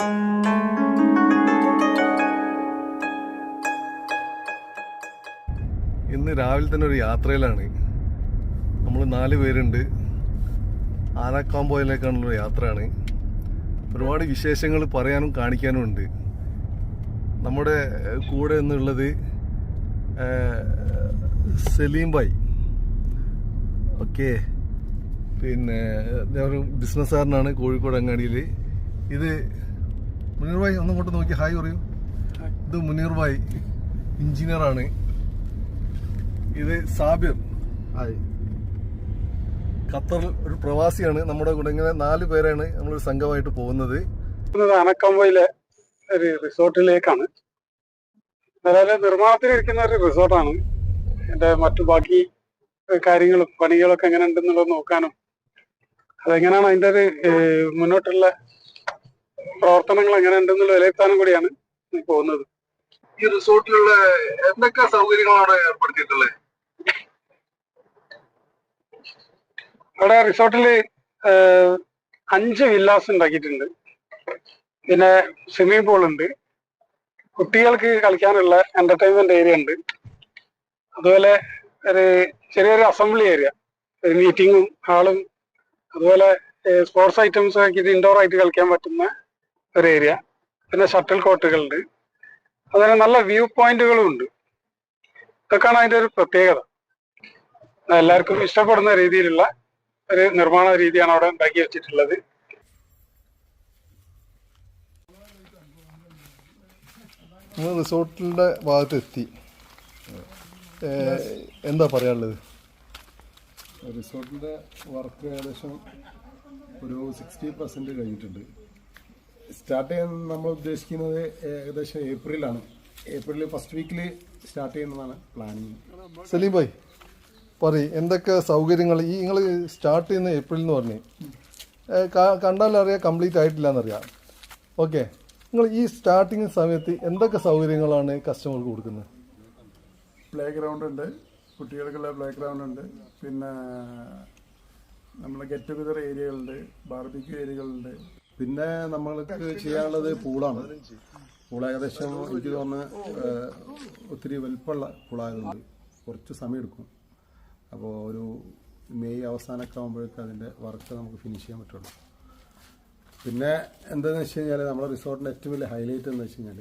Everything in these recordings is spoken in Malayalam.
ഇന്ന് രാവിലെ തന്നെ ഒരു യാത്രയിലാണ്. നമ്മൾ നാല് പേരുണ്ട്. ആനക്കാമ്പോയിലേക്കാണുള്ള യാത്രയാണ്. ഒരുപാട് വിശേഷങ്ങൾ പറയാനും കാണിക്കാനും ഉണ്ട്. നമ്മുടെ കൂടെ എന്നുള്ളത് സലീം ഭായ്. ഓക്കെ. പിന്നെ ഒരു ബിസിനസ്സുകാരനാണ് കോഴിക്കോട് അങ്ങാടിയിൽ ഇത് മുനീർ ഭായ് ഒന്നും ഇങ്ങോട്ട് നോക്കി. ഹായ് പറയൂ. ഇത് മുനീർ ഭായ് എഞ്ചിനീയറാണ്. ഇത് സാബിർ. ഹായ്. ഖത്തറിൽ ഒരു പ്രവാസിയാണ്. നമ്മുടെ കൂടെ ഇങ്ങനെ നാല് പേരാണ് നമ്മളൊരു സംഘമായിട്ട് പോകുന്നത്. അനക്കമ്പയിലെ ഒരു റിസോർട്ടിലേക്കാണ്. നിലവിലെ നിർമ്മാണത്തിലിരിക്കുന്ന ഒരു റിസോർട്ടാണ്. എന്റെ മറ്റു ബാക്കി കാര്യങ്ങളും പണികളൊക്കെ എങ്ങനെ ഉണ്ടെന്നുള്ളത് നോക്കാനും അതെങ്ങനെയാണ് അതിന്റെ ഒരു മുന്നോട്ടുള്ള പ്രവർത്തനങ്ങൾ എങ്ങനെ ഉണ്ടെന്നുള്ള വിലയിരുത്താനും കൂടിയാണ് പോകുന്നത്. ഈ റിസോർട്ടിലുള്ള എന്തൊക്കെ സൗകര്യങ്ങളാണ് ഏർപ്പെടുത്തിയിട്ടുള്ളത്? അവിടെ റിസോർട്ടിൽ അഞ്ച് വില്ലാസ് ഉണ്ടാക്കിയിട്ടുണ്ട്. പിന്നെ സ്വിമ്മിംഗ് പൂൾ ഉണ്ട്. കുട്ടികൾക്ക് കളിക്കാനുള്ള എന്റർടൈൻമെന്റ് ഏരിയ ഉണ്ട്. അതുപോലെ ഒരു ചെറിയൊരു അസംബ്ലി ഏരിയ ഒരു മീറ്റിങ്ങും ഹാളും അതുപോലെ സ്പോർട്സ് ഐറ്റംസ് ആക്കിയിട്ട് ഇൻഡോർ ആയിട്ട് കളിക്കാൻ പറ്റുന്ന ഒരു ഏരിയ പിന്നെ ഷട്ടിൽ കോട്ടുകളുണ്ട് അതുപോലെ നല്ല വ്യൂ പോയിന്റുകളും ഉണ്ട്. ഇതൊക്കെയാണ് അതിന്റെ ഒരു പ്രത്യേകത. എല്ലാവർക്കും ഇഷ്ടപ്പെടുന്ന രീതിയിലുള്ള ഒരു നിർമ്മാണ രീതിയാണ് അവിടെ ഉണ്ടാക്കി വെച്ചിട്ടുള്ളത്. റിസോർട്ടിന്റെ റിസോർട്ടിന്റെ ഭാഗത്ത് എത്തി എന്താ പറയാനുള്ളത്? റിസോർട്ടിന്റെ വർക്ക് ഏകദേശം ഒരു സിക്സ്റ്റി പെർസെന്റ് കഴിഞ്ഞിട്ടുണ്ട്. സ്റ്റാർട്ട് ചെയ്യാൻ നമ്മൾ ഉദ്ദേശിക്കുന്നത് ഏകദേശം ഏപ്രിലാണ്. ഏപ്രിൽ ഫസ്റ്റ് വീക്കിൽ സ്റ്റാർട്ട് ചെയ്യുന്നതാണ് പ്ലാനിങ് സലീം ഭായ് പറയും എന്തൊക്കെ സൗകര്യങ്ങൾ? ഈ നിങ്ങൾ സ്റ്റാർട്ട് ചെയ്യുന്ന ഏപ്രിൽ എന്ന് പറഞ്ഞ്. കണ്ടാലറിയാം കംപ്ലീറ്റ് ആയിട്ടില്ല എന്നറിയാം ഓക്കെ. നിങ്ങൾ ഈ സ്റ്റാർട്ടിങ് സമയത്ത് എന്തൊക്കെ സൗകര്യങ്ങളാണ് കസ്റ്റമർക്ക് കൊടുക്കുന്നത്? പ്ലേ ഗ്രൗണ്ട് ഉണ്ട്. കുട്ടികൾക്കുള്ള പ്ലേ ഗ്രൗണ്ട് ഉണ്ട്. പിന്നെ നമ്മളെ ഗെറ്റ് ടുഗദർ ഏരിയകളുണ്ട് ബാർബിക്യൂ ഏരിയകളുണ്ട് പിന്നെ നമ്മൾക്ക് ചെയ്യാനുള്ളത് പൂളാണ്. പൂൾ ഏകദേശം എനിക്ക് തോന്നുന്നു ഒത്തിരി വലിപ്പമുള്ള പൂളായതുകൊണ്ട് കുറച്ച് സമയം എടുക്കും അപ്പോൾ ഒരു മെയ് അവസാനമൊക്കെ ആകുമ്പോഴേക്കും അതിന്റെ വർക്ക് നമുക്ക് ഫിനിഷ് ചെയ്യാൻ പറ്റുള്ളൂ. പിന്നെ എന്താണെന്ന് വെച്ച് കഴിഞ്ഞാൽ നമ്മുടെ റിസോർട്ടിന്റെ ഏറ്റവും വലിയ ഹൈലൈറ്റ് എന്ന് വെച്ച് കഴിഞ്ഞാൽ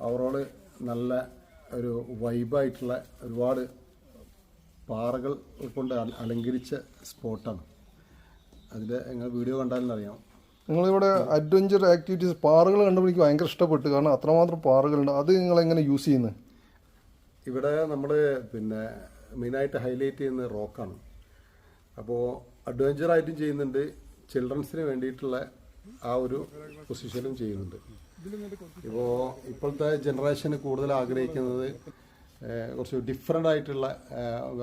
ഓവറോൾ നല്ല ഒരു വൈബായിട്ടുള്ള ഒരുപാട് പാറകൾ കൊണ്ട് അല- അലങ്കരിച്ച സ്പോട്ടാണ് അതിൽ നിങ്ങൾ വീഡിയോ കണ്ടാലും അറിയാം. നിങ്ങളിവിടെ അഡ്വഞ്ചർ ആക്ടിവിറ്റീസ് പാറകൾ കണ്ടപ്പോൾ എനിക്ക് ഭയങ്കര ഇഷ്ടപ്പെട്ടു. കാരണം അത്രമാത്രം പാറകളുണ്ട്. അത് നിങ്ങൾ എങ്ങനെ യൂസ് ചെയ്യുന്നത് ഇവിടെ നമ്മൾ പിന്നെ മെയിനായിട്ട് ഹൈലൈറ്റ് ചെയ്യുന്നത് റോക്കാണ്. അപ്പോൾ അഡ്വഞ്ചർ ആയിട്ടും ചെയ്യുന്നുണ്ട്. ചിൽഡ്രൻസിന് വേണ്ടിയിട്ടുള്ള ആ ഒരു പൊസിഷനും ചെയ്യുന്നുണ്ട്. ഇപ്പോൾ ഇപ്പോഴത്തെ ജനറേഷന് കൂടുതൽ ആഗ്രഹിക്കുന്നത് കുറച്ച് ഡിഫറെന്റ് ആയിട്ടുള്ള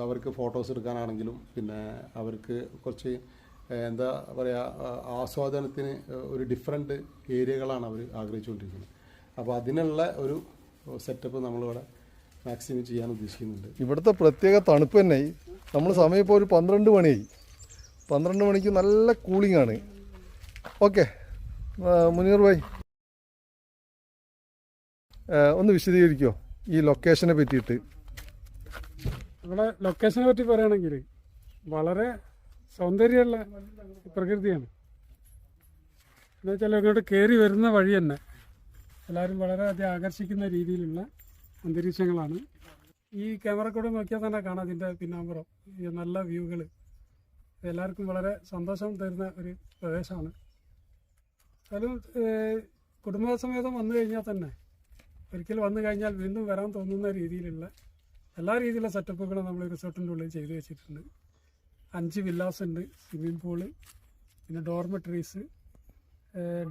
അവർക്ക് ഫോട്ടോസ് എടുക്കാനാണെങ്കിലും പിന്നെ അവർക്ക് കുറച്ച് എന്താ പറയുക ആസ്വാദനത്തിന് ഒരു ഡിഫറെന്റ് ഏരിയകളാണ് അവർ ആഗ്രഹിച്ചുകൊണ്ടിരിക്കുന്നത്. അപ്പോൾ അതിനുള്ള ഒരു സെറ്റപ്പ് നമ്മളിവിടെ മാക്സിമം ചെയ്യാൻ ഉദ്ദേശിക്കുന്നുണ്ട്. ഇവിടുത്തെ പ്രത്യേക തണുപ്പ് തന്നെ. നമ്മൾ സമയം ഇപ്പോൾ ഒരു പന്ത്രണ്ട് മണിയായി. പന്ത്രണ്ട് മണിക്ക് നല്ല കൂളിംഗ് ആണ്. ഓക്കെ. മുനീർ ഭായ്. ഒന്ന് വിശദീകരിക്കോ ഈ ലൊക്കേഷനെ പറ്റിയിട്ട്? നമ്മുടെ ലൊക്കേഷനെ പറ്റി പറയുകയാണെങ്കിൽ വളരെ സൗന്ദര്യമുള്ള പ്രകൃതിയാണ്. എന്ന് വെച്ചാൽ അങ്ങോട്ട് കയറി വരുന്ന വഴി തന്നെ. എല്ലാവരും വളരെയധികം ആകർഷിക്കുന്ന രീതിയിലുള്ള അന്തരീക്ഷങ്ങളാണ്. ഈ ക്യാമറ കൂടെ നോക്കിയാൽ തന്നെ കാണാം അതിന്റെ പിന്നാമ്പുറം. ഈ നല്ല വ്യൂകൾ എല്ലാവർക്കും വളരെ സന്തോഷം തരുന്ന ഒരു പ്രദേശമാണ്. എന്നാലും കുടുംബസമേതം വന്നു കഴിഞ്ഞാൽ തന്നെ ഒരിക്കൽ വന്നു കഴിഞ്ഞാൽ വീണ്ടും വരാൻ തോന്നുന്ന രീതിയിലുള്ള എല്ലാ രീതിയിലുള്ള സെറ്റപ്പുകളും നമ്മൾ റിസോർട്ടിന്റെ ഉള്ളിൽ ചെയ്തു വെച്ചിട്ടുണ്ട്. അഞ്ച് വില്ലാസ് ഉണ്ട്. സ്വിമ്മിംഗ് പൂൾ പിന്നെ dormitories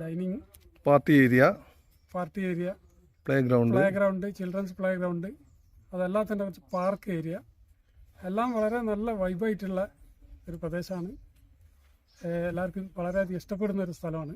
dining party area party area play ground play ground children's play ground അതെല്ലാം തന്നെ കുറച്ച് പാർക്ക് ഏരിയ എല്ലാം വളരെ നല്ല വൈബായിട്ടുള്ള ഒരു പ്രദേശമാണ്. എല്ലാവർക്കും വളരെയധികം ഇഷ്ടപ്പെടുന്ന ഒരു സ്ഥലമാണ്.